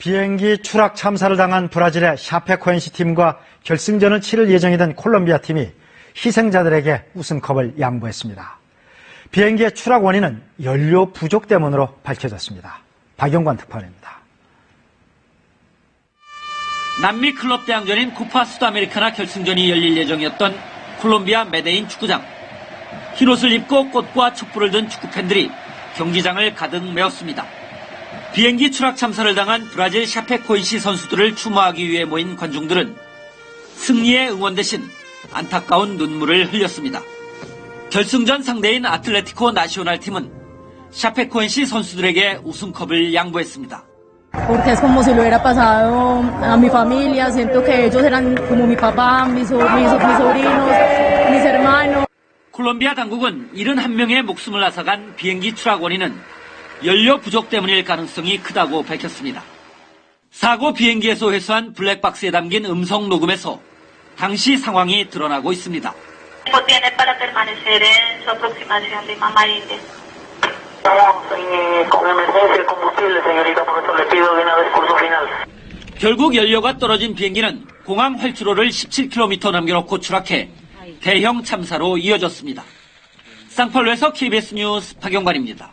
비행기 추락 참사를 당한 브라질의 샤페 코엔시 팀과 결승전을 치를 예정이던 콜롬비아 팀이 희생자들에게 우승컵을 양보했습니다. 비행기의 추락 원인은 연료 부족 때문으로 밝혀졌습니다. 박영관 특파원입니다. 남미 클럽 대항전인 코파 수다메리카나 결승전이 열릴 예정이었던 콜롬비아 메데인 축구장. 흰옷을 입고 꽃과 촛불을 든 축구팬들이 경기장을 가득 메웠습니다. 비행기 추락 참사를 당한 브라질 샤페코이시 선수들을 추모하기 위해 모인 관중들은 승리의 응원 대신 안타까운 눈물을 흘렸습니다. 결승전 상대인 아틀레티코 나시오날 팀은 샤페코엔시 선수들에게 우승컵을 양보했습니다. porque es como si lo hubiera pasado a mi familia, siento que ellos eran como mi papá, mis, mis, mis sobrinos, mis hermanos. 콜롬비아 당국은 71명의 목숨을 앗아간 비행기 추락 원인은 연료 부족 때문일 가능성이 크다고 밝혔습니다. 사고 비행기에서 회수한 블랙박스에 담긴 음성 녹음에서 당시 상황이 드러나고 있습니다. eh. 결국 연료가 떨어진 비행기는 공항 활주로를 17km 남겨놓고 추락해 대형 참사로 이어졌습니다. 쌍팔로에서 KBS 뉴스 박영관입니다.